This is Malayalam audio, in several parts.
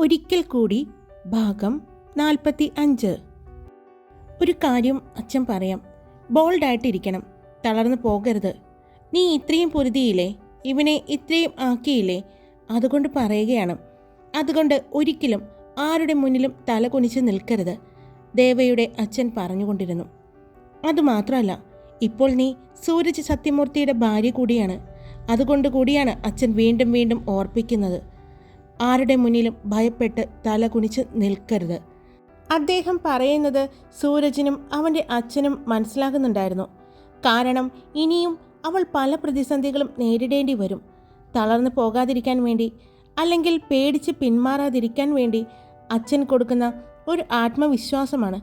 ഒരിക്കൽ കൂടി ഭാഗം നാൽപ്പത്തി അഞ്ച് ഒരു കാര്യം അച്ഛൻ പറയാം. ബോൾഡായിട്ടിരിക്കണം. തളർന്നു പോകരുത്. നീ ഇത്രയും പൊരുതിയില്ലേ? ഇവനെ ഇത്രയും ആക്കിയില്ലേ? അതുകൊണ്ട് പറയുകയാണ്. അതുകൊണ്ട് ഒരിക്കലും ആരുടെ മുന്നിലും തല കുനിച്ച് നിൽക്കരുത്. ദേവയുടെ അച്ഛൻ പറഞ്ഞുകൊണ്ടിരുന്നു. അതുമാത്രമല്ല ഇപ്പോൾ നീ സൂരജ് സത്യമൂർത്തിയുടെ ഭാര്യ കൂടിയാണ്. അതുകൊണ്ട് കൂടിയാണ് അച്ഛൻ വീണ്ടും വീണ്ടും ഓർപ്പിക്കുന്നത്. ആരുടെ മുന്നിലും ഭയപ്പെട്ട് തല കുനിച്ച് നിൽക്കരുത്. അദ്ദേഹം പറയുന്നത് സൂരജിനും അവന്റെ അച്ഛനും മനസ്സിലാകുന്നുണ്ടായിരുന്നു. കാരണം ഇനിയും അവൾ പല പ്രതിസന്ധികളും നേരിടേണ്ടി വരും. തളർന്നു പോകാതിരിക്കാൻ വേണ്ടി അല്ലെങ്കിൽ പേടിച്ച് പിന്മാറാതിരിക്കാൻ വേണ്ടി അച്ഛൻ കൊടുക്കുന്ന ഒരു ആത്മവിശ്വാസമാണ്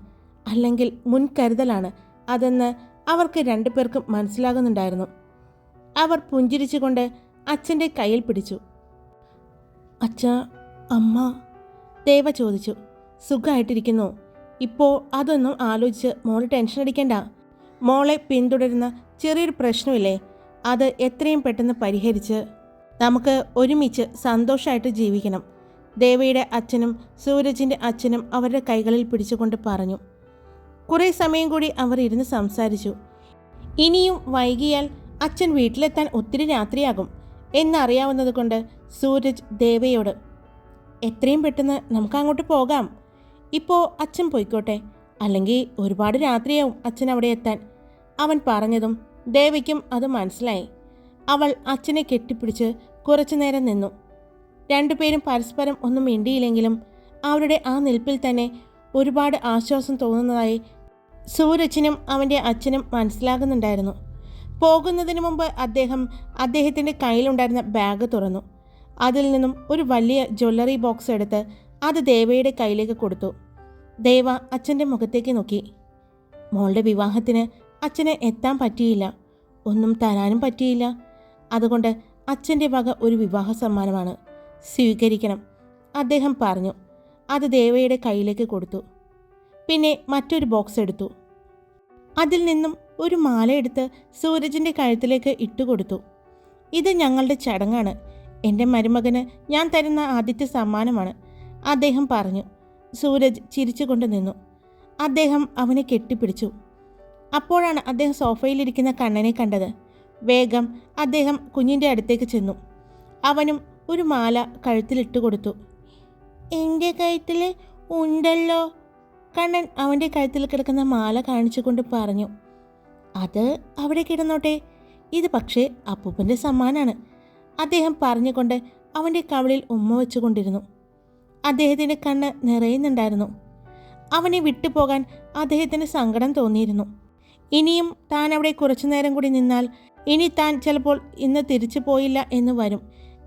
അല്ലെങ്കിൽ മുൻകരുതലാണ് അതെന്ന് അവർക്ക് രണ്ടുപേർക്കും മനസ്സിലാകുന്നുണ്ടായിരുന്നു. അവർ പുഞ്ചിരിച്ചുകൊണ്ട് അച്ഛന്റെ കയ്യിൽ പിടിച്ചു. അച്ഛ അമ്മ ദേവ ചോദിച്ചു. സുഖമായിട്ടിരിക്കുന്നു ഇപ്പോൾ അതൊന്നും ആലോചിച്ച് മോൾ ടെൻഷൻ അടിക്കണ്ട. മോളെ പിന്തുടരുന്ന ചെറിയൊരു പ്രശ്നമില്ലേ? അത് എത്രയും പെട്ടെന്ന് പരിഹരിച്ച് നമുക്ക് ഒരുമിച്ച് സന്തോഷമായിട്ട് ജീവിക്കണം. ദേവയുടെ അച്ഛനും സൂരജിന്റെ അച്ഛനും അവരുടെ കൈകളിൽ പിടിച്ചുകൊണ്ട് പറഞ്ഞു. കുറേ സമയം കൂടി അവർ ഇരുന്ന് സംസാരിച്ചു. ഇനിയും വൈകിയാൽ അച്ഛൻ വീട്ടിലെത്താൻ ഒത്തിരി രാത്രിയാകും. എന്നറിയാവുന്നത് കൊണ്ട് സൂരജ് ദേവയോട് എത്രയും പെട്ടെന്ന് നമുക്ക് അങ്ങോട്ട് പോകാം. ഇപ്പോൾ അച്ഛൻ പോയിക്കോട്ടെ. അല്ലെങ്കിൽ ഒരുപാട് രാത്രിയാവും അച്ഛൻ അവിടെ എത്താൻ. അവൻ പറഞ്ഞതും ദേവയ്ക്കും അത് മനസ്സിലായി. അവൾ അച്ഛനെ കെട്ടിപ്പിടിച്ച് കുറച്ചു നേരം നിന്നു. രണ്ടുപേരും പരസ്പരം ഒന്നും മിണ്ടിയില്ലെങ്കിലും അവരുടെ ആ നിൽപ്പിൽ തന്നെ ഒരുപാട് ആശ്വാസം തോന്നുന്നതായി സൂരജിനും അവന്റെ അച്ഛനും മനസ്സിലാകുന്നുണ്ടായിരുന്നു. പോകുന്നതിന് മുമ്പ് അദ്ദേഹം അദ്ദേഹത്തിന്റെ കയ്യിലുണ്ടായിരുന്ന ബാഗ് തുറന്നു. അതിൽ നിന്നും ഒരു വലിയ ജ്വല്ലറി ബോക്സ് എടുത്ത് അത് ദേവയുടെ കയ്യിലേക്ക് കൊടുത്തു. ദേവ അച്ഛന്റെ മുഖത്തേക്ക് നോക്കി. മോളുടെ വിവാഹത്തിന് അച്ഛനെ എത്താൻ പറ്റിയില്ല. ഒന്നും തരാനും പറ്റിയില്ല. അതുകൊണ്ട് അച്ഛന്റെ വക ഒരു വിവാഹ സമ്മാനമാണ് സ്വീകരിക്കണം അദ്ദേഹം പറഞ്ഞു. അത് ദേവയുടെ കയ്യിലേക്ക് കൊടുത്തു. പിന്നെ മറ്റൊരു ബോക്സ് എടുത്തു. അതിൽ നിന്നും ഒരു മാല എടുത്ത് സൂരജിന്റെ കഴുത്തിലേക്ക് ഇട്ടുകൊടുത്തു. ഇത് ഞങ്ങളുടെ ചടങ്ങാണ്. എന്റെ മരുമകന് ഞാൻ തരുന്ന ആദ്യത്തെ സമ്മാനമാണ്. അദ്ദേഹം പറഞ്ഞു. സൂരജ് ചിരിച്ചുകൊണ്ട് നിന്നു. അദ്ദേഹം അവനെ കെട്ടിപ്പിടിച്ചു. അപ്പോഴാണ് അദ്ദേഹം സോഫയിലിരിക്കുന്ന കണ്ണനെ കണ്ടത്. വേഗം അദ്ദേഹം കുഞ്ഞിന്റെ അടുത്തേക്ക് ചെന്നു. അവനും ഒരു മാല കഴുത്തിലിട്ട് കൊടുത്തു. എന്റെ കഴുത്തിൽ ഉണ്ടല്ലോ. കണ്ണൻ അവന്റെ കഴുത്തിൽ കിടക്കുന്ന മാല കാണിച്ചുകൊണ്ട് പറഞ്ഞു. അത് അവിടെ കിടന്നോട്ടെ. ഇത് പക്ഷേ അപ്പൂപ്പന്റെ സമ്മാനാണ്. അദ്ദേഹം പറഞ്ഞുകൊണ്ട് അവന്റെ കവിളിൽ ഉമ്മ വെച്ചുകൊണ്ടിരുന്നു. അദ്ദേഹത്തിന്റെ കണ്ണ് നിറയുന്നുണ്ടായിരുന്നു. അവനെ വിട്ടുപോകാൻ അദ്ദേഹത്തിന് സങ്കടം തോന്നിയിരുന്നു. ഇനിയും താൻ അവിടെ കുറച്ചു നേരം കൂടി നിന്നാൽ ഇനി താൻ ചിലപ്പോൾ ഇന്ന് തിരിച്ചു പോയില്ല എന്ന് വരും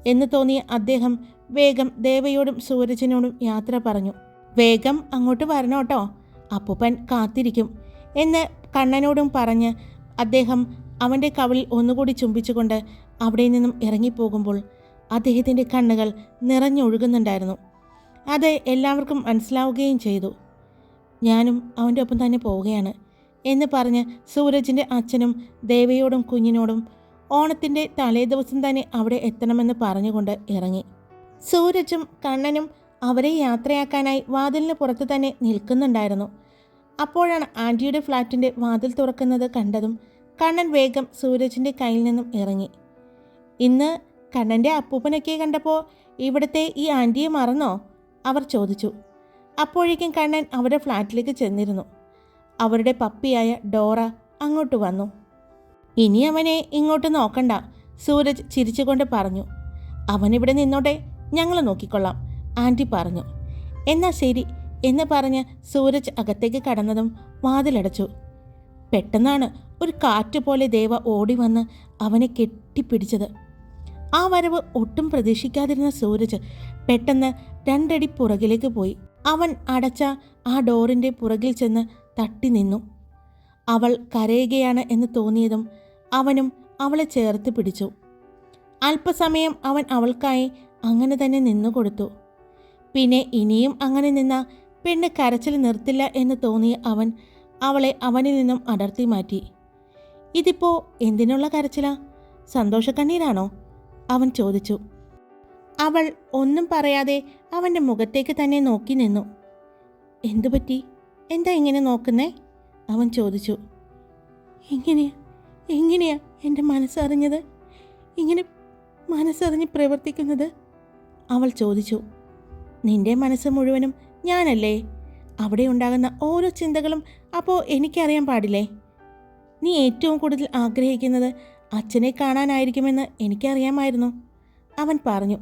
എന്ന് തോന്നിയ അദ്ദേഹം വേഗം ദേവയോടും സൂരജിനോടും യാത്ര പറഞ്ഞു. വേഗം അങ്ങോട്ട് വരണോട്ടോ അപ്പൂപ്പൻ കാത്തിരിക്കും എന്ന് കണ്ണനോടും പറഞ്ഞ് അദ്ദേഹം അവന്റെ കവൽ ഒന്നുകൂടി ചുംബിച്ചുകൊണ്ട് അവിടെ നിന്നും ഇറങ്ങിപ്പോകുമ്പോൾ അദ്ദേഹത്തിന്റെ കണ്ണുകൾ നിറഞ്ഞൊഴുകുന്നുണ്ടായിരുന്നു. അത് എല്ലാവർക്കും മനസ്സിലാവുകയും ചെയ്തു. ഞാനും അവന്റെ ഒപ്പം തന്നെ പോവുകയാണ് എന്ന് പറഞ്ഞ് സൂരജിന്റെ അച്ഛനും ദേവയോടും കുഞ്ഞിനോടും ഓണത്തിന്റെ തലേദിവസം തന്നെ അവിടെ എത്തണമെന്ന് പറഞ്ഞുകൊണ്ട് ഇറങ്ങി. സൂരജും കണ്ണനും അവരെ യാത്രയാക്കാനായി വാതിലിന് പുറത്ത് തന്നെ നിൽക്കുന്നുണ്ടായിരുന്നു. അപ്പോഴാണ് ആന്റിയുടെ ഫ്ലാറ്റിന്റെ വാതിൽ തുറക്കുന്നത് കണ്ടതും കണ്ണൻ വേഗം സൂരജിന്റെ കയ്യിൽ നിന്നും ഇറങ്ങി. ഇന്ന് കണ്ണന്റെ അപ്പൂപ്പനൊക്കെ കണ്ടപ്പോൾ ഇവിടുത്തെ ഈ ആന്റിയെ മറന്നോ? അവർ ചോദിച്ചു. അപ്പോഴേക്കും കണ്ണൻ അവരുടെ ഫ്ലാറ്റിലേക്ക് ചെന്നിരുന്നു. അവരുടെ പപ്പിയായ ഡോറ അങ്ങോട്ട് വന്നു. ഇനി അവനെ ഇങ്ങോട്ട് നോക്കണ്ട സൂരജ് ചിരിച്ചുകൊണ്ട് പറഞ്ഞു. അവനിവിടെ നിന്നോട്ടെ ഞങ്ങൾ നോക്കിക്കൊള്ളാം ആന്റി പറഞ്ഞു. എന്നാ ശരി എന്ന് പറഞ്ഞ് സൂരജ് അകത്തേക്ക് കടന്നതും വാതിലടച്ചു. പെട്ടെന്നാണ് ഒരു കാറ്റ് പോലെ ദേവ ഓടി വന്ന് അവനെ കെട്ടിപ്പിടിച്ചത്. ആ വരവ് ഒട്ടും പ്രതീക്ഷിക്കാതിരുന്ന സൂരജ് പെട്ടെന്ന് രണ്ടടി പുറകിലേക്ക് പോയി. അവൻ അടച്ച ആ ഡോറിന്റെ പുറകിൽ ചെന്ന് തട്ടി നിന്നു. അവൾ കരയുകയാണ് എന്ന് തോന്നിയതും അവനും അവളെ ചേർത്ത് പിടിച്ചു. അല്പസമയം അവൻ അവൾക്കായി അങ്ങനെ തന്നെ നിന്നു കൊടുത്തു. പിന്നെ ഇനിയും അങ്ങനെ നിന്ന പെണ്ണ് കരച്ചിൽ നിർത്തില്ല എന്ന് തോന്നിയ അവൻ അവളെ അവനിൽ നിന്നും അടർത്തി മാറ്റി. ഇതിപ്പോ എന്തിനുള്ള കരച്ചില? സന്തോഷക്കണ്ണീരാണോ? അവൻ ചോദിച്ചു. അവൾ ഒന്നും പറയാതെ അവന്റെ മുഖത്തേക്ക് തന്നെ നോക്കി നിന്നു. എന്തുപറ്റി എന്താ ഇങ്ങനെ നോക്കുന്നേ? അവൻ ചോദിച്ചു. എങ്ങനെയാ എങ്ങനെയാ എന്റെ മനസ്സറിഞ്ഞത്? ഇങ്ങനെ മനസ്സറിഞ്ഞ് പ്രവർത്തിക്കുന്നത്? അവൾ ചോദിച്ചു. നിന്റെ മനസ്സ് മുഴുവനും ഞാനല്ലേ? അവിടെ ഉണ്ടാകുന്ന ഓരോ ചിന്തകളും അപ്പോൾ എനിക്കറിയാൻ പാടില്ലേ? നീ ഏറ്റവും കൂടുതൽ ആഗ്രഹിക്കുന്നത് അച്ഛനെ കാണാനായിരിക്കുമെന്ന് എനിക്കറിയാമായിരുന്നു. അവൻ പറഞ്ഞു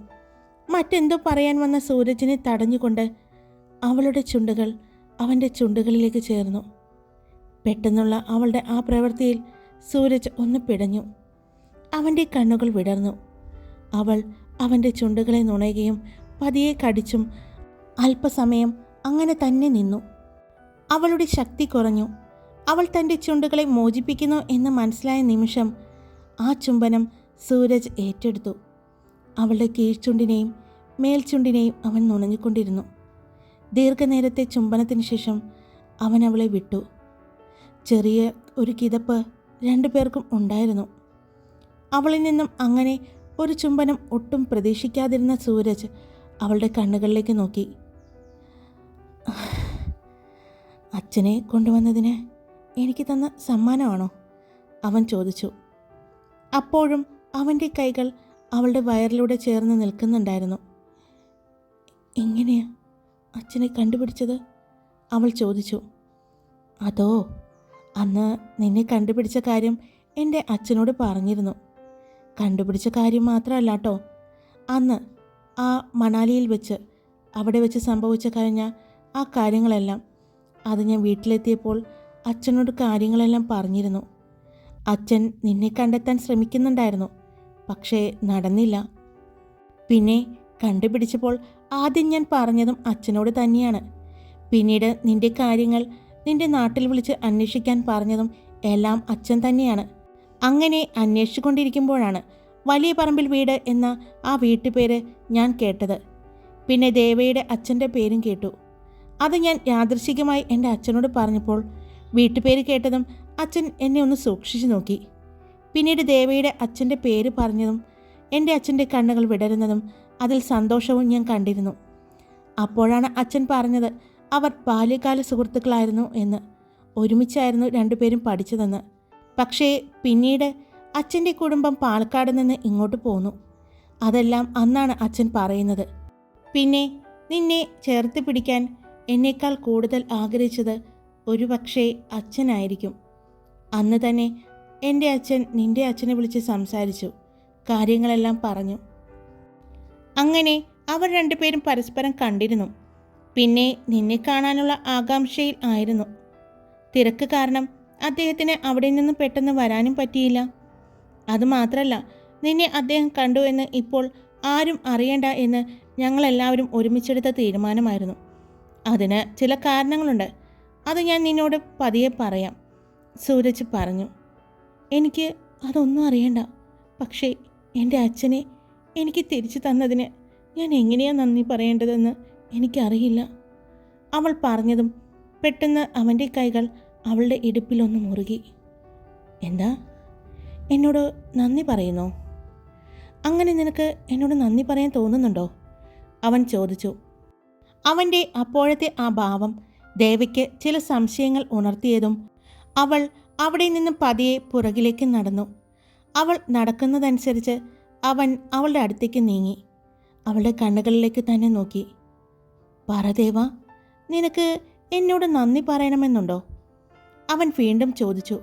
മറ്റെന്തോ പറയാൻ വന്ന സൂരജിനെ തടഞ്ഞുകൊണ്ട് അവളുടെ ചുണ്ടുകൾ അവന്റെ ചുണ്ടുകളിലേക്ക് ചേർന്നു. പെട്ടെന്നുള്ള അവളുടെ ആ പ്രവൃത്തിയിൽ സൂരജ് ഒന്ന് പിടഞ്ഞു. അവന്റെ കണ്ണുകൾ വിടർന്നു. അവൾ അവന്റെ ചുണ്ടുകളെ നുണയുകയും പതിയെ കടിച്ചും അല്പസമയം അങ്ങനെ തന്നെ നിന്നു. അവളുടെ ശക്തി കുറഞ്ഞു. അവൾ തന്റെ ചുണ്ടുകളെ മോചിപ്പിക്കുന്നു എന്ന് മനസ്സിലായ നിമിഷം ആ ചുംബനം സൂരജ് ഏറ്റെടുത്തു. അവളുടെ കീഴ്ചുണ്ടിനെയും മേൽചുണ്ടിനെയും അവൻ നുണഞ്ഞുകൊണ്ടിരുന്നു. ദീർഘനേരത്തെ ചുംബനത്തിന് ശേഷം അവൻ അവളെ വിട്ടു. ചെറിയ ഒരു കിതപ്പ് രണ്ടുപേർക്കും ഉണ്ടായിരുന്നു. അവളിൽ നിന്നും അങ്ങനെ ഒരു ചുംബനം ഒട്ടും പ്രതീക്ഷിക്കാതിരുന്ന സൂരജ് അവളുടെ കണ്ണുകളിലേക്ക് നോക്കി. അച്ഛനെ കൊണ്ടുവന്നതിന് എനിക്ക് തന്ന സമ്മാനമാണോ? അവൻ ചോദിച്ചു. അപ്പോഴും അവന്റെ കൈകൾ അവളുടെ വയറിലൂടെ ചേർന്ന് നിൽക്കുന്നുണ്ടായിരുന്നു. എങ്ങനെയാ അച്ഛനെ കണ്ടുപിടിച്ചത്? അവൾ ചോദിച്ചു. അതോ അന്ന് നിന്നെ കണ്ടുപിടിച്ച കാര്യം എന്റെ അച്ഛനോട് പറഞ്ഞിരുന്നു. കണ്ടുപിടിച്ച കാര്യം മാത്രമല്ല കേട്ടോ അന്ന് ആ മണാലിയിൽ വെച്ച് അവിടെ വെച്ച് സംഭവിച്ച കഴിഞ്ഞ ആ കാര്യങ്ങളെല്ലാം അത് ഞാൻ വീട്ടിലെത്തിയപ്പോൾ അച്ഛനോട് കാര്യങ്ങളെല്ലാം പറഞ്ഞിരുന്നു. അച്ഛൻ നിന്നെ കണ്ടെത്താൻ ശ്രമിക്കുന്നുണ്ടായിരുന്നു പക്ഷേ നടന്നില്ല. പിന്നെ കണ്ടുപിടിച്ചപ്പോൾ ആദ്യം ഞാൻ പറഞ്ഞതും അച്ഛനോട് തന്നെയാണ്. പിന്നീട് നിന്റെ കാര്യങ്ങൾ നിന്റെ നാട്ടിൽ വിളിച്ച് അന്വേഷിക്കാൻ പറഞ്ഞതും എല്ലാം അച്ഛൻ തന്നെയാണ്. അങ്ങനെ അന്വേഷിച്ചുകൊണ്ടിരിക്കുമ്പോഴാണ് വലിയ പറമ്പിൽ വീട് എന്ന ആ വീട്ടുപേര് ഞാൻ കേട്ടത്. പിന്നെ ദേവയുടെ അച്ഛന്റെ പേരും കേട്ടു. അത് ഞാൻ യാദൃശികമായി എന്റെ അച്ഛനോട് പറഞ്ഞപ്പോൾ വീട്ടുപേര് കേട്ടതും അച്ഛൻ എന്നെ ഒന്ന് സൂക്ഷിച്ചു നോക്കി. പിന്നീട് ദേവയുടെ അച്ഛന്റെ പേര് പറഞ്ഞതും എന്റെ അച്ഛന്റെ കണ്ണുകൾ വിടരുന്നതും അതിൽ സന്തോഷവും ഞാൻ കണ്ടിരുന്നു. അപ്പോഴാണ് അച്ഛൻ പറഞ്ഞത് അവർ ബാല്യകാല സുഹൃത്തുക്കളായിരുന്നു എന്ന്. ഒരുമിച്ചായിരുന്നു രണ്ടുപേരും പഠിച്ചതെന്ന്. പക്ഷേ പിന്നീട് അച്ഛന്റെ കുടുംബം പാലക്കാട് നിന്ന് ഇങ്ങോട്ട് പോന്നു. അതെല്ലാം അന്നാണ് അച്ഛൻ പറയുന്നത്. പിന്നെ നിന്നെ ചേർത്ത് പിടിക്കാൻ എന്നേക്കാൾ കൂടുതൽ ആഗ്രഹിച്ചത് ഒരുപക്ഷേ അച്ഛനായിരിക്കും. അന്ന് തന്നെ എന്റെ അച്ഛൻ നിന്റെ അച്ഛനെ വിളിച്ച് സംസാരിച്ചു. കാര്യങ്ങളെല്ലാം പറഞ്ഞു. അങ്ങനെ അവർ രണ്ടുപേരും പരസ്പരം കണ്ടിരുന്നു. പിന്നെ നിന്നെ കാണാനുള്ള ആകാംക്ഷയിൽ ആയിരുന്നു. തിരക്ക് കാരണം അദ്ദേഹത്തിന് അവിടെ നിന്ന് പെട്ടെന്ന് വരാനും പറ്റിയില്ല. അതുമാത്രമല്ല നിന്നെ അദ്ദേഹം കണ്ടു എന്ന് ഇപ്പോൾ ആരും അറിയണ്ട എന്ന് ഞങ്ങളെല്ലാവരും ഒരുമിച്ചെടുത്ത തീരുമാനമായിരുന്നു. അതിന് ചില കാരണങ്ങളുണ്ട്. അത് ഞാൻ നിന്നോട് പതിയെ പറയാം. സൂരജ് പറഞ്ഞു എനിക്ക് അതൊന്നും അറിയണ്ട. പക്ഷേ എന്റെ അച്ഛനെ എനിക്ക് തിരിച്ചു തന്നതിന് ഞാൻ എങ്ങനെയാണ് നന്ദി പറയേണ്ടതെന്ന് എനിക്കറിയില്ല. അവൾ പറഞ്ഞതും പെട്ടെന്ന് അവന്റെ കൈകൾ അവളുടെ ഇടുപ്പിലൊന്ന് മുറുകി. എന്താ? എന്നോട് നന്ദി പറയുന്നോ? അങ്ങനെ നിനക്ക് എന്നോട് നന്ദി പറയാൻ തോന്നുന്നുണ്ടോ? അവൻ ചോദിച്ചു. അവന്റെ അപ്പോഴത്തെ ആ ഭാവം ദേവയ്ക്ക് ചില സംശയങ്ങൾ ഉണർത്തിയതും അവൾ അവിടെ നിന്നും പതിയെ പുറകിലേക്ക് നടന്നു. അവൾ നടക്കുന്നതനുസരിച്ച് അവൻ അവളുടെ അടുത്തേക്ക് നീങ്ങി. അവളുടെ കണ്ണുകളിലേക്ക് തന്നെ നോക്കി. പറദേവ നിനക്ക് എന്നോട് നന്ദി പറയണമെന്നുണ്ടോ? അവൻ വീണ്ടും ചോദിച്ചു.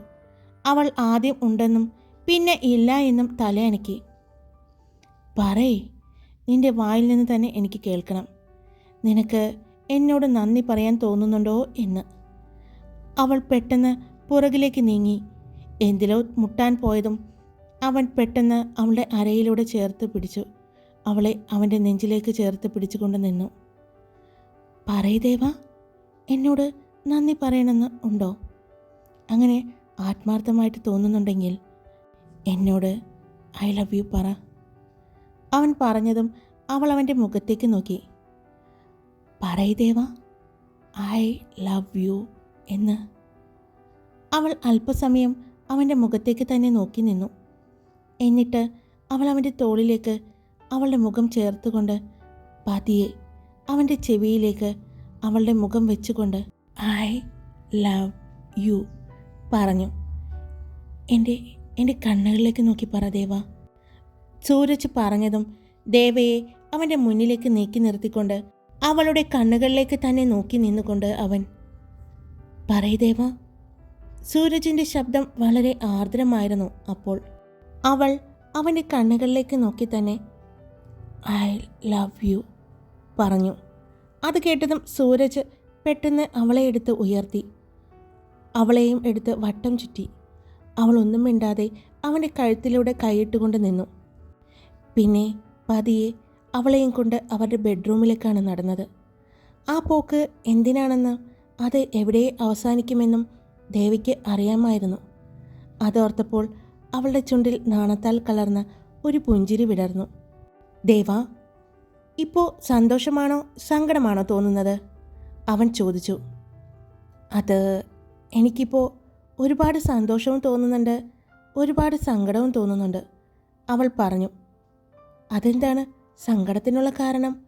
അവൾ ആദ്യം ഉണ്ടെന്നും പിന്നെ ഇല്ല എന്നും തലയനക്കി. പറയേ നിന്റെ വായിൽ നിന്ന് തന്നെ എനിക്ക് കേൾക്കണം. നിനക്ക് എന്നോട് നന്ദി പറയാൻ തോന്നുന്നുണ്ടോ എന്ന്. അവൾ പെട്ടെന്ന് പുറകിലേക്ക് നീങ്ങി. എന്തിലോ മുട്ടാൻ പോയതും അവൻ പെട്ടെന്ന് അവളുടെ അരയിലൂടെ ചേർത്ത് പിടിച്ചു. അവളെ അവന്റെ നെഞ്ചിലേക്ക് ചേർത്ത് പിടിച്ചുകൊണ്ട് നിന്നു. പറയ ദേവ എന്നോട് നന്ദി പറയണമെന്ന് ഉണ്ടോ? അങ്ങനെ ആത്മാർത്ഥമായിട്ട് തോന്നുന്നുണ്ടെങ്കിൽ എന്നോട് ഐ ലവ് യു പറ. അവൻ പറഞ്ഞതും അവൾ അവന്റെ മുഖത്തേക്ക് നോക്കി. പറയ് ദേവ. ഐ ലവ് യു എന്ന്. അവൾ അല്പസമയം അവന്റെ മുഖത്തേക്ക് തന്നെ നോക്കി നിന്നു. എന്നിട്ട് അവൾ അവന്റെ തോളിലേക്ക് അവളുടെ മുഖം ചേർത്തുകൊണ്ട് പതിയെ അവന്റെ ചെവിയിലേക്ക് അവളുടെ മുഖം വെച്ചുകൊണ്ട് ഐ ലവ് യു പറഞ്ഞു. എന്റെ എന്റെ കണ്ണുകളിലേക്ക് നോക്കി പറ ദേവ. സൂരജ് പറഞ്ഞതും ദേവയെ അവന്റെ മുന്നിലേക്ക് നീക്കി നിർത്തിക്കൊണ്ട് അവളുടെ കണ്ണുകളിലേക്ക് തന്നെ നോക്കി നിന്നുകൊണ്ട് അവൻ പറയ് സൂരജിന്റെ ശബ്ദം വളരെ ആർദ്രമായിരുന്നു അപ്പോൾ. അവൾ അവന്റെ കണ്ണുകളിലേക്ക് നോക്കി തന്നെ ഐ ലവ് യു പറഞ്ഞു. അത് കേട്ടതും സൂരജ് പെട്ടെന്ന് അവളെ എടുത്ത് ഉയർത്തി. അവളെയും എടുത്ത് വട്ടം ചുറ്റി. അവൾ ഒന്നും മിണ്ടാതെ അവന്റെ കഴുത്തിലൂടെ കൈയിട്ടുകൊണ്ട് നിന്നു. പിന്നെ പതിയെ അവളെയും കൊണ്ട് അവരുടെ ബെഡ്റൂമിലേക്കാണ് നടന്നത്. ആ പോക്ക് എന്തിനാണെന്ന് അത് എവിടെ അവസാനിക്കുമെന്നും ദേവിക്ക് അറിയാമായിരുന്നു. അതോർത്തപ്പോൾ അവളുടെ ചുണ്ടിൽ നാണത്താൽ കലർന്ന ഒരു പുഞ്ചിരി വിടർന്നു. ദേവ ഇപ്പോൾ സന്തോഷമാണോ സങ്കടമാണോ തോന്നുന്നത്? അവൻ ചോദിച്ചു. അത് എനിക്കിപ്പോൾ ഒരുപാട് സന്തോഷവും തോന്നുന്നുണ്ട് ഒരുപാട് സങ്കടവും തോന്നുന്നുണ്ട് അവൾ പറഞ്ഞു. അതെന്താണ് സങ്കടത്തിനുള്ള കാരണം?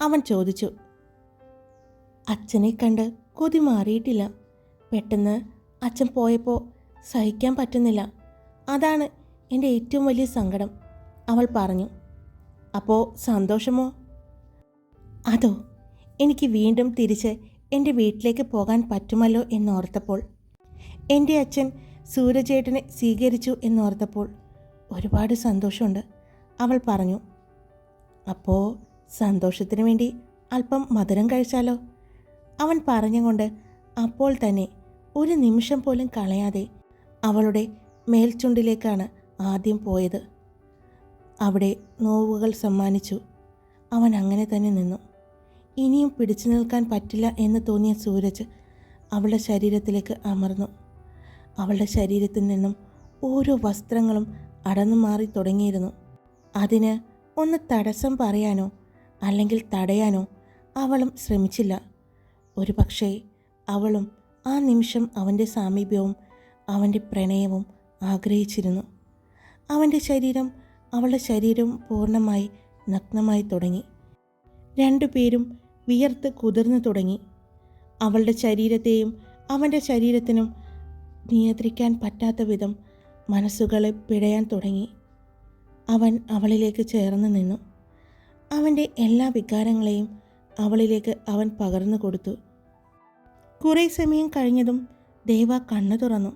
അവൻ ചോദിച്ചു. അച്ഛനെ കണ്ട് കൊതി മാറിയിട്ടില്ല. പെട്ടെന്ന് അച്ഛൻ പോയപ്പോൾ സഹിക്കാൻ പറ്റുന്നില്ല. അതാണ് എന്റെ ഏറ്റവും വലിയ സങ്കടം അവൾ പറഞ്ഞു. അപ്പോൾ സന്തോഷമോ? അതോ എനിക്ക് വീണ്ടും തിരിച്ച് എന്റെ വീട്ടിലേക്ക് പോകാൻ പറ്റുമല്ലോ എന്നോർത്തപ്പോൾ എന്റെ അച്ഛൻ സൂര്യചേട്ടനെ സ്വീകരിച്ചു എന്നോർത്തപ്പോൾ ഒരുപാട് സന്തോഷമുണ്ട് അവൾ പറഞ്ഞു. അപ്പോൾ സന്തോഷത്തിന് വേണ്ടി അല്പം മധുരം കഴിച്ചാലോ? അവൻ പറഞ്ഞുകൊണ്ട് അപ്പോൾ തന്നെ ഒരു നിമിഷം പോലും കളയാതെ അവളുടെ മേൽച്ചുണ്ടിലേക്കാണ് ആദ്യം പോയത്. അവിടെ നോവുകൾ സമ്മാനിച്ചു. അവൻ അങ്ങനെ തന്നെ നിന്നു. ഇനിയും പിടിച്ചു നിൽക്കാൻ പറ്റില്ല എന്ന് തോന്നിയ സൂരജ് അവളുടെ ശരീരത്തിലേക്ക് അമർന്നു. അവളുടെ ശരീരത്തിൽ നിന്നും ഓരോ വസ്ത്രങ്ങളും അടന്നു മാറി തുടങ്ങിയിരുന്നു. അതിന് ഒന്ന് തടസ്സം പറയാനോ അല്ലെങ്കിൽ തടയാനോ അവളും ശ്രമിച്ചില്ല. ഒരു പക്ഷേ അവളും ആ നിമിഷം അവന്റെ സാമീപ്യവും അവന്റെ പ്രണയവും ആഗ്രഹിച്ചിരുന്നു. അവന്റെ ശരീരം അവളുടെ ശരീരം പൂർണമായി നഗ്നമായി തുടങ്ങി. രണ്ടുപേരും വിയർത്ത് കുതിർന്നു തുടങ്ങി. അവളുടെ ശരീരത്തെയും അവന്റെ ശരീരത്തിനും നിയന്ത്രിക്കാൻ പറ്റാത്ത വിധം മനസ്സുകളെ പിഴയാൻ തുടങ്ങി. അവൻ അവളിലേക്ക് ചേർന്ന് നിന്നു. അവന്റെ എല്ലാ വികാരങ്ങളെയും അവളിലേക്ക് അവൻ പകർന്നു കൊടുത്തു. കുറേ സമയം കഴിഞ്ഞതും ദേവ കണ്ണു തുറന്നു.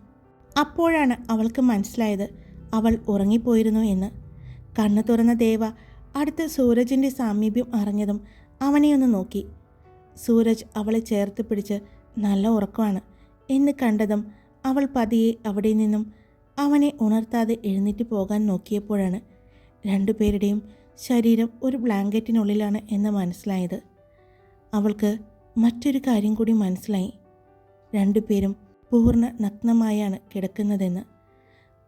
അപ്പോഴാണ് അവൾക്ക് മനസ്സിലായത് അവൾ ഉറങ്ങിപ്പോയിരുന്നു എന്ന്. കണ്ണു തുറന്ന ദേവ അടുത്ത് സൂരജിന്റെ സാമീപ്യം അറിഞ്ഞതും അവനെ ഒന്ന് നോക്കി. സൂരജ് അവളെ ചേർത്ത് പിടിച്ച് നല്ല ഉറക്കമാണ് എന്ന് കണ്ടതും അവൾ പതിയെ അവിടെ നിന്നും അവനെ ഉണർത്താതെ എഴുന്നേറ്റ് പോകാൻ നോക്കിയപ്പോഴാണ് രണ്ടുപേരുടെയും ശരീരം ഒരു ബ്ലാങ്കറ്റിനുള്ളിലാണ് എന്ന് മനസ്സിലായത്. അവൾക്ക് മറ്റൊരു കാര്യം കൂടി മനസ്സിലായി. രണ്ടുപേരും പൂർണ നഗ്നമായാണ് കിടക്കുന്നതെന്ന്.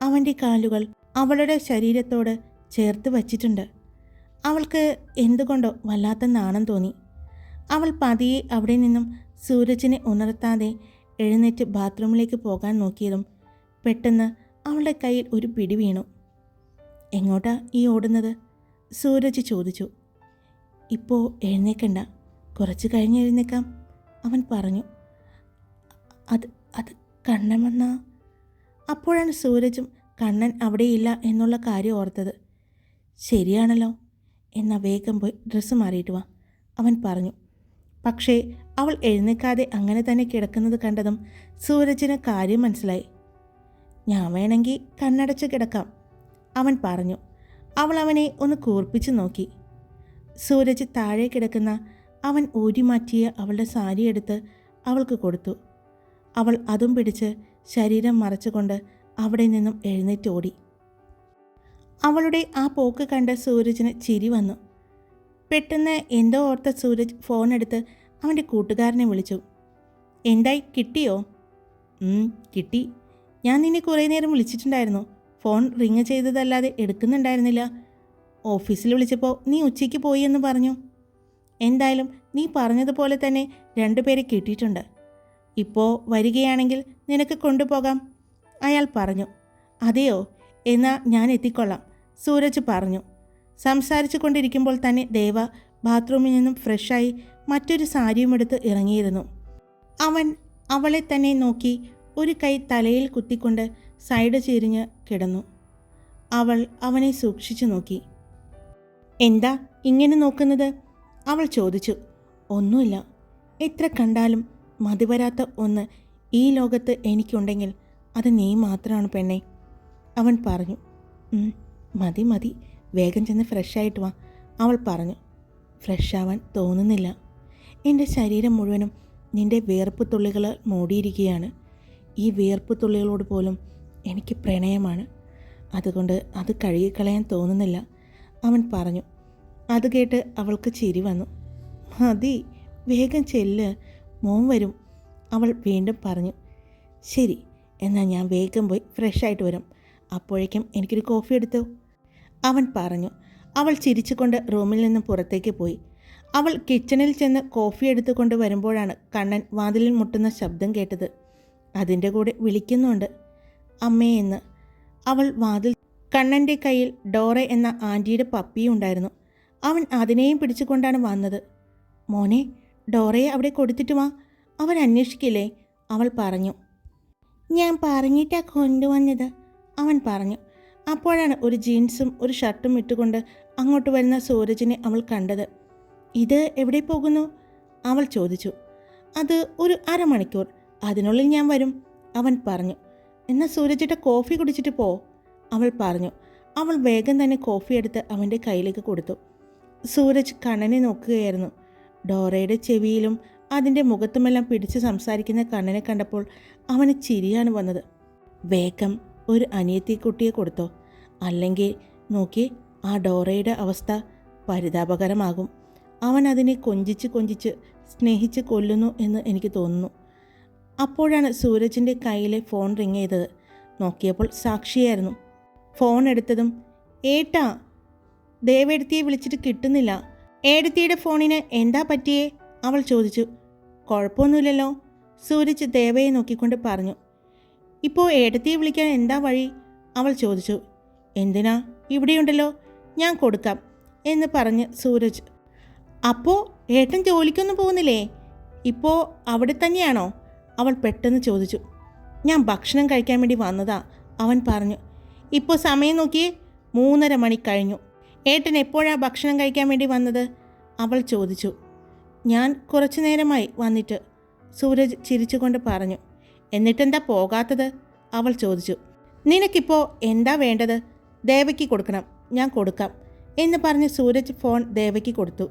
അവന്റെ കാലുകൾ അവളുടെ ശരീരത്തോട് ചേർത്ത് വച്ചിട്ടുണ്ട്. അവൾക്ക് എന്തുകൊണ്ടോ വല്ലാത്ത നാണം തോന്നി. അവൾ പതിയെ അവിടെ നിന്നും സൂരജിനെ ഉണർത്താതെ എഴുന്നേറ്റ് ബാത്റൂമിലേക്ക് പോകാൻ നോക്കിയതും പെട്ടെന്ന് അവളുടെ കയ്യിൽ ഒരു പിടി വീണു. എങ്ങോട്ടാ ഈ ഓടുന്നത്? സൂരജ് ചോദിച്ചു. ഇപ്പോൾ എഴുന്നേക്കണ്ട. കുറച്ച് കഴിഞ്ഞ് എഴുന്നേക്കാം. അവൻ പറഞ്ഞു. അത് അത് കണ്ണൻ വന്ന അപ്പോഴാണ് സൂരജും കണ്ണൻ അവിടെയില്ല എന്നുള്ള കാര്യം ഓർത്തത്. ശരിയാണല്ലോ. എന്നാ വേഗം പോയി ഡ്രസ്സ് മാറിയിട്ട് വാ. അവൻ പറഞ്ഞു. പക്ഷേ അവൾ എഴുന്നേക്കാതെ അങ്ങനെ തന്നെ കിടക്കുന്നത് കണ്ടതും സൂരജിന് കാര്യം മനസ്സിലായി. ഞാൻ വേണമെങ്കിൽ കണ്ണടച്ച് കിടക്കാം. അവൻ പറഞ്ഞു അവൾ അവനെ ഒന്ന് കൂർപ്പിച്ചു നോക്കി. സൂരജ് താഴെ കിടക്കുന്ന അവൻ ഊരിമാറ്റിയ അവളുടെ സാരി എടുത്ത് അവൾക്ക് കൊടുത്തു. അവൾ അതും പിടിച്ച് ശരീരം മറച്ചുകൊണ്ട് അവിടെ നിന്നും എഴുന്നേറ്റ് ഓടി. അവളുടെ ആ പോക്ക് കണ്ട് സൂരജിന് ചിരി വന്നു. പെട്ടെന്ന് എന്തോ ഓർത്ത സൂരജ് ഫോൺ എടുത്ത് അവന്റെ കൂട്ടുകാരനെ വിളിച്ചു. എന്തായി കിട്ടിയോ? "ഉം, കിട്ടി. ഞാൻ നിന്നെ കുറേ നേരം വിളിച്ചിട്ടുണ്ടായിരുന്നു. ഫോൺ റിങ് ചെയ്തതല്ലാതെ എടുക്കുന്നുണ്ടായിരുന്നില്ല. ഓഫീസിൽ വിളിച്ചപ്പോൾ നീ ഉച്ചയ്ക്ക് പോയി എന്ന് പറഞ്ഞു. എന്തായാലും നീ പറഞ്ഞതുപോലെ തന്നെ രണ്ടുപേരെ കിട്ടിയിട്ടുണ്ട്. ഇപ്പോൾ വരികയാണെങ്കിൽ നിനക്ക് കൊണ്ടുപോകാം. അയാൾ പറഞ്ഞു. അതെയോ? എന്നാ ഞാൻ എത്തിക്കൊള്ളാം. സൂരജ് പറഞ്ഞു. സംസാരിച്ചു കൊണ്ടിരിക്കുമ്പോൾ തന്നെ ദേവ ബാത്റൂമിൽ നിന്നും ഫ്രഷായി മറ്റൊരു സാരിയും എടുത്ത് ഇറങ്ങിയിരുന്നു. അവൻ അവളെ തന്നെ നോക്കി ഒരു കൈ തലയിൽ കുത്തിക്കൊണ്ട് സൈഡ് ചെരിഞ്ഞ് കിടന്നു. അവൾ അവനെ സൂക്ഷിച്ചു നോക്കി. എന്താ ഇങ്ങനെ നോക്കുന്നത്? അവൾ ചോദിച്ചു. ഒന്നുമില്ല. എത്ര കണ്ടാലും മതിവരാത്ത ഒന്ന് ഈ ലോകത്ത് എനിക്കുണ്ടെങ്കിൽ അത് നീ മാത്രമാണ് പെണ്ണെ. അവൻ പറഞ്ഞു. "ഉം, മതി മതി. വേഗം ചെന്ന് ഫ്രഷായിട്ട് വാ. അവൾ പറഞ്ഞു. ഫ്രഷാവാൻ തോന്നുന്നില്ല. എന്റെ ശരീരം മുഴുവനും നിന്റെ വിയർപ്പ് തുള്ളികൾ മൂടിയിരിക്കുകയാണ്. ഈ വിയർപ്പ് തുള്ളികളോട് പോലും എനിക്ക് പ്രണയമാണ്. അതുകൊണ്ട് അത് കഴുകിക്കളയാൻ തോന്നുന്നില്ല. അവൻ പറഞ്ഞു. അത് കേട്ട് അവൾക്ക് ചിരി വന്നു. മതി വേഗം ചെല്ല്. മോൻ വരും. അവൾ വീണ്ടും പറഞ്ഞു. ശരി എന്നാൽ ഞാൻ വേഗം പോയി ഫ്രഷായിട്ട് വരും. അപ്പോഴേക്കും എനിക്കൊരു കോഫി എടുത്തോ? അവൻ പറഞ്ഞു. അവൾ ചിരിച്ചുകൊണ്ട് റൂമിൽ നിന്ന് പുറത്തേക്ക് പോയി. അവൾ കിച്ചണിൽ ചെന്ന് കോഫി എടുത്തുകൊണ്ട് വരുമ്പോഴാണ് കണ്ണൻ വാതിലിൽ മുട്ടുന്ന ശബ്ദം കേട്ടത്. അതിന്റെ കൂടെ വിളിക്കുന്നുണ്ട്. അമ്മേ എന്ന്. അവൾ വാതിൽ കണ്ണന്റെ കയ്യിൽ ഡോറ എന്ന ആന്റിയുടെ പപ്പിയും ഉണ്ടായിരുന്നു. അവൻ അതിനെയും പിടിച്ചുകൊണ്ടാണ് വന്നത്. മോനെ ഡോറയെ അവിടെ കൊടുത്തിട്ട് വാ. അവൻ അന്വേഷിക്കില്ലേ? അവൾ പറഞ്ഞു. ഞാൻ പറഞ്ഞിട്ടാ കൊണ്ടുവന്നത് അവൻ പറഞ്ഞു. അപ്പോഴാണ് ഒരു ജീൻസും ഒരു ഷർട്ടും ഇട്ടുകൊണ്ട് അങ്ങോട്ട് വരുന്ന സൂരജിനെ അവൾ കണ്ടത്. ഇത് എവിടെ പോകുന്നു? അവൾ ചോദിച്ചു. അത് ഒരു അരമണിക്കൂർ. അതിനുള്ളിൽ ഞാൻ വരും അവൻ പറഞ്ഞു. എന്നാൽ സൂരജിട്ട് കോഫി കുടിച്ചിട്ട് പോ അവൾ പറഞ്ഞു. അവൾ വേഗം തന്നെ കോഫി എടുത്ത് അവന്റെ കയ്യിലേക്ക് കൊടുത്തു. സൂരജ് കണ്ണനെ നോക്കുകയായിരുന്നു. ഡോറയുടെ ചെവിയിലും അതിന്റെ മുഖത്തുമെല്ലാം പിടിച്ച് സംസാരിക്കുന്ന കണ്ണനെ കണ്ടപ്പോൾ അവന് ചിരിയാണ് വന്നത്. വേഗം ഒരു അനിയത്തി കുട്ടിയെ കൊടുത്തോ. അല്ലെങ്കിൽ നോക്കി ആ ഡോറയുടെ അവസ്ഥ പരിതാപകരമാകും. അവൻ അതിനെ കൊഞ്ചിച്ച് കൊഞ്ചിച്ച് സ്നേഹിച്ച് കൊല്ലുന്നു എന്ന് എനിക്ക് തോന്നുന്നു. അപ്പോഴാണ് സൂരജിന്റെ കയ്യിലെ ഫോൺ റിങ് ചെയ്തത്. നോക്കിയപ്പോൾ സാക്ഷിയായിരുന്നു. ഫോൺ എടുത്തതും ഏട്ടാ ദേവേടത്തിയെ വിളിച്ചിട്ട് കിട്ടുന്നില്ല. ഏടത്തിയുടെ ഫോണിന് എന്താ പറ്റിയേ? അവൾ ചോദിച്ചു. കുഴപ്പമൊന്നുമില്ലല്ലോ. സൂരജ് ദേവയെ നോക്കിക്കൊണ്ട് പറഞ്ഞു. ഇപ്പോൾ ഏടത്തിയെ വിളിക്കാൻ എന്താ വഴി? അവൾ ചോദിച്ചു. എന്തിനാ? ഇവിടെയുണ്ടല്ലോ. ഞാൻ കൊടുക്കാം എന്ന് പറഞ്ഞ് സൂരജ്. അപ്പോൾ ഏട്ടൻ ജോലിക്കൊന്നും പോകുന്നില്ലേ? ഇപ്പോൾ അവിടെ തന്നെയാണോ? അവൾ പെട്ടെന്ന് ചോദിച്ചു ഞാൻ ഭക്ഷണം കഴിക്കാൻ വേണ്ടി വന്നതാ അവൻ പറഞ്ഞു. ഇപ്പോൾ സമയം നോക്കിയേ മൂന്നര മണി കഴിഞ്ഞു. ഏട്ടൻ എപ്പോഴാണ് ഭക്ഷണം കഴിക്കാൻ വേണ്ടി വന്നത്? അവൾ ചോദിച്ചു. ഞാൻ കുറച്ചു നേരമായി വന്നിട്ട് സൂരജ് ചിരിച്ചുകൊണ്ട് പറഞ്ഞു. എന്നിട്ടെന്താ പോകാത്തത്? അവൾ ചോദിച്ചു. നിനക്കിപ്പോൾ എന്താ വേണ്ടത്? ദേവയ്ക്ക് കൊടുക്കണം ഞാൻ കൊടുക്കാം എന്ന് പറഞ്ഞ് സൂരജ് ഫോൺ ദേവയ്ക്ക് കൊടുത്തു.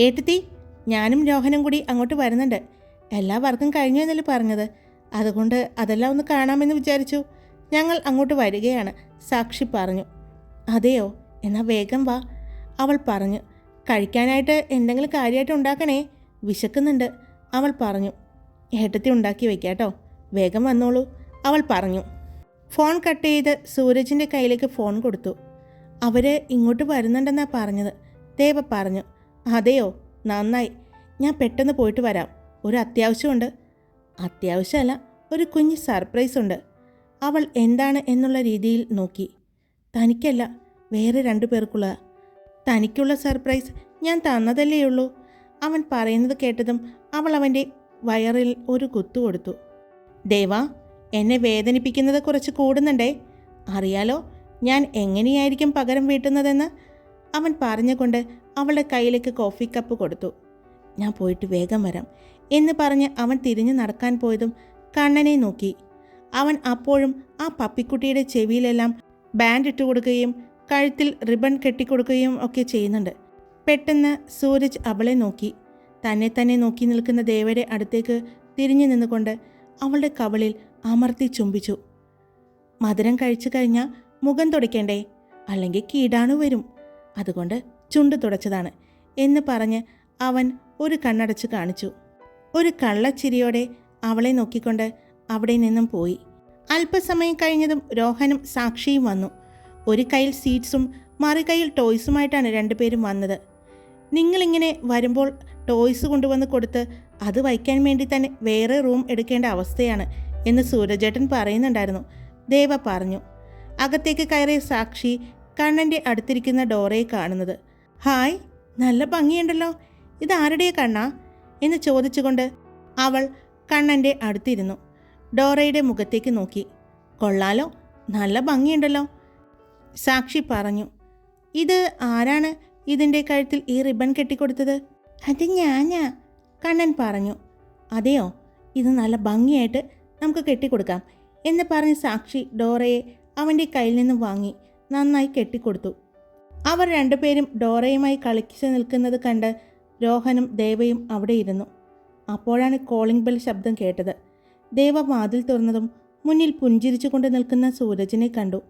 ഏട്ടത്തി ഞാനും രോഹനും കൂടി അങ്ങോട്ട് വരുന്നുണ്ട്. എല്ലാ വർക്കും കഴിഞ്ഞു എന്നല്ലേ പറഞ്ഞത്. അതുകൊണ്ട് അതെല്ലാം ഒന്ന് കാണാമെന്ന് വിചാരിച്ചു. ഞങ്ങൾ അങ്ങോട്ട് വരികയാണ് സാക്ഷി പറഞ്ഞു. അതെയോ? എന്നാൽ വേഗം വാ അവൾ പറഞ്ഞു. കഴിക്കാനായിട്ട് എന്തെങ്കിലും കാര്യമായിട്ട് ഉണ്ടാക്കണേ? വിശക്കുന്നുണ്ട് അവൾ പറഞ്ഞു. ഏട്ടത്തി ഉണ്ടാക്കി വെക്കാട്ടോ വേഗം വന്നോളൂ അവൾ പറഞ്ഞു. ഫോൺ കട്ട് ചെയ്ത് സൂരജിന്റെ കയ്യിലേക്ക് ഫോൺ കൊടുത്തു. അവർ ഇങ്ങോട്ട് വരുന്നുണ്ടെന്നാണ് പറഞ്ഞത് ദേവ പറഞ്ഞു. അതെയോ? നന്നായി ഞാൻ പെട്ടെന്ന് പോയിട്ട് വരാം. ഒരു അത്യാവശ്യമുണ്ട് അത്യാവശ്യമല്ല ഒരു കുഞ്ഞ് സർപ്രൈസ് ഉണ്ട് അവൾ എന്താണ് എന്നുള്ള രീതിയിൽ നോക്കി. തനിക്കല്ല വേറെ രണ്ടു പേർക്കുള്ള. തനിക്കുള്ള സർപ്രൈസ് ഞാൻ തന്നതല്ലേ ഉള്ളൂ അവൻ പറയുന്നത് കേട്ടതും അവൾ അവന്റെ വയറിൽ ഒരു കുത്തു കൊടുത്തു. ദേവാ എന്നെ വേദനിപ്പിക്കുന്നത് കുറച്ച് കൂടുന്നുണ്ടേ. അറിയാലോ ഞാൻ എങ്ങനെയായിരിക്കും പകരം വീട്ടുന്നതെന്ന്? അവൻ പറഞ്ഞുകൊണ്ട് അവളുടെ കയ്യിലേക്ക് കോഫി കപ്പ് കൊടുത്തു. ഞാൻ പോയിട്ട് വേഗം വരാം. എന്ന് പറഞ്ഞ് അവൻ തിരിഞ്ഞു നടക്കാൻ പോയതും കണ്ണനെ നോക്കി. അവൻ അപ്പോഴും ആ പപ്പിക്കുട്ടിയുടെ ചെവിയിലെല്ലാം ബാൻഡ് ഇട്ട് കൊടുക്കുകയും കഴുത്തിൽ റിബൺ കെട്ടിക്കൊടുക്കുകയും ഒക്കെ ചെയ്യുന്നുണ്ട്. പെട്ടെന്ന് സൂരജ് അവളെ നോക്കി. തന്നെ തന്നെ നോക്കി നിൽക്കുന്ന ദേവയുടെ അടുത്തേക്ക് തിരിഞ്ഞു നിന്നുകൊണ്ട് അവളുടെ കവളിൽ അമർത്തി ചുംബിച്ചു. മധുരം കഴിച്ചു കഴിഞ്ഞാൽ മുഖം തുടയ്ക്കണ്ടേ? അല്ലെങ്കിൽ കീടാണു വരും. അതുകൊണ്ട് ചുണ്ട് തുടച്ചതാണ് എന്ന് പറഞ്ഞ് അവൻ ഒരു കണ്ണടച്ച് കാണിച്ചു. ഒരു കള്ളച്ചിരിയോടെ അവളെ നോക്കിക്കൊണ്ട് അവിടെ നിന്നും പോയി. അല്പസമയം കഴിഞ്ഞതും രോഹനും സാക്ഷിയും വന്നു. ഒരു കയ്യിൽ സീറ്റ്സും മറു കയ്യിൽ ടോയ്സുമായിട്ടാണ് രണ്ടുപേരും വന്നത്. നിങ്ങളിങ്ങനെ വരുമ്പോൾ ടോയ്സ് കൊണ്ടുവന്ന് കൊടുത്ത് അത് വയ്ക്കാൻ വേണ്ടി തന്നെ വേറെ റൂം എടുക്കേണ്ട അവസ്ഥയാണ് എന്ന് സൂരജേട്ടൻ പറയുന്നുണ്ടായിരുന്നു. ദേവ പറഞ്ഞു. അകത്തേക്ക് കയറിയ സാക്ഷി കണ്ണന്റെ അടുത്തിരിക്കുന്ന ഡോറയെ കാണുന്നത്. ഹായ് നല്ല ഭംഗിയുണ്ടല്ലോ. ഇത് ആരുടെയാ കണ്ണാ? എന്ന് ചോദിച്ചുകൊണ്ട് അവൾ കണ്ണന്റെ അടുത്തിരുന്നു. ഡോറയുടെ മുഖത്തേക്ക് നോക്കി. കൊള്ളാലോ നല്ല ഭംഗിയുണ്ടല്ലോ സാക്ഷി പറഞ്ഞു. ഇത് ആരാണ് ഇതിന്റെ കഴുത്തിൽ ഈ റിബൺ കെട്ടിക്കൊടുത്തത്? അത് ഞാനാ കണ്ണൻ പറഞ്ഞു. അതെയോ ഇത് നല്ല ഭംഗിയായിട്ട് നമുക്ക് കെട്ടിക്കൊടുക്കാം എന്ന് പറഞ്ഞ് സാക്ഷി ഡോറയെ അവന്റെ കയ്യിൽ നിന്ന് വാങ്ങി നന്നായി കെട്ടിക്കൊടുത്തു. അവർ രണ്ടുപേരും ഡോറയുമായി കളിച്ചു നിൽക്കുന്നത് കണ്ട് രോഹനും ദേവയും അവിടെ ഇരുന്നു. അപ്പോഴാണ് കോളിംഗ് ബെൽ ശബ്ദം കേട്ടത്. ദേവ വാതിൽ തുറന്നതും മുന്നിൽ പുഞ്ചിരിച്ചുകൊണ്ട് നിൽക്കുന്ന സൂരജിനെ കണ്ടു.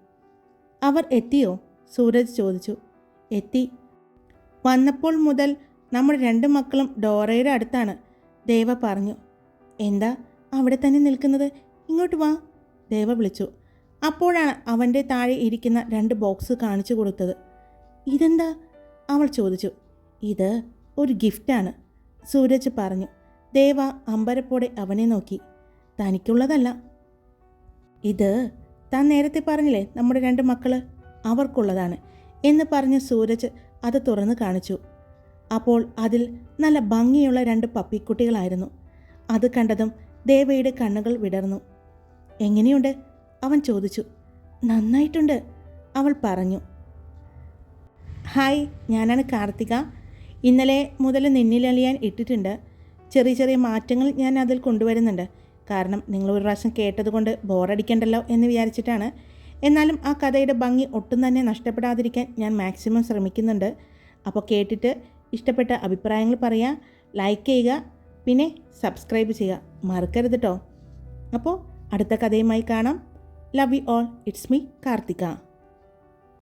അവർ എത്തിയോ? സൂരജ് ചോദിച്ചു. എത്തി. വന്നപ്പോൾ മുതൽ നമ്മുടെ രണ്ട് മക്കളും ഡോറയുടെ അടുത്താണ് ദേവ പറഞ്ഞു. എന്താ? അവിടെ തന്നെ നിൽക്കുന്നത്? ഇങ്ങോട്ട് വാ. ദേവ വിളിച്ചു. അപ്പോഴാണ് അവന്റെ താഴെ ഇരിക്കുന്ന രണ്ട് ബോക്സ് കാണിച്ചു കൊടുത്തത്. ഇതെന്താ? അവൾ ചോദിച്ചു. ഇത് ഒരു ഗിഫ്റ്റാണ്. സൂരജ് പറഞ്ഞു. ദേവ അമ്പരപ്പോടെ അവനെ നോക്കി. തനിക്കുള്ളതല്ല. ഇത് താൻ നേരത്തെ പറഞ്ഞില്ലേ നമ്മുടെ രണ്ട് മക്കൾ അവർക്കുള്ളതാണ് എന്ന് പറഞ്ഞ് സൂരജ് അത് തുറന്നു കാണിച്ചു. അപ്പോൾ അതിൽ നല്ല ഭംഗിയുള്ള രണ്ട് പപ്പിക്കുട്ടികളായിരുന്നു. അത് കണ്ടതും ദേവയുടെ കണ്ണുകൾ വിടർന്നു. എങ്ങനെയുണ്ട്? അവൻ ചോദിച്ചു. നന്നായിട്ടുണ്ട് അവൾ പറഞ്ഞു. ഹായ് ഞാനാണ് കാർത്തിക. ഇന്നലെ മുതൽ നിന്നിലലിയാൻ ഇട്ടിട്ടുണ്ട്. ചെറിയ ചെറിയ മാറ്റങ്ങൾ ഞാൻ അതിൽ കൊണ്ടുവരുന്നുണ്ട്. കാരണം നിങ്ങൾ ഒരു പ്രാവശ്യം കേട്ടതുകൊണ്ട് ബോറടിക്കണ്ടല്ലോ എന്ന് വിചാരിച്ചിട്ടാണ്. എന്നാലും ആ കഥയുടെ ഭംഗി ഒട്ടും തന്നെ നഷ്ടപ്പെടാതിരിക്കാൻ ഞാൻ മാക്സിമം ശ്രമിക്കുന്നുണ്ട്. അപ്പോൾ കേട്ടിട്ട് ഇഷ്ടപ്പെട്ട അഭിപ്രായങ്ങൾ പറയുക ലൈക്ക് ചെയ്യുക പിന്നെ സബ്സ്ക്രൈബ് ചെയ്യുക. മറക്കരുത് കേട്ടോ അപ്പോൾ അടുത്ത കഥയുമായി കാണാം. Love you all it's me Karthika.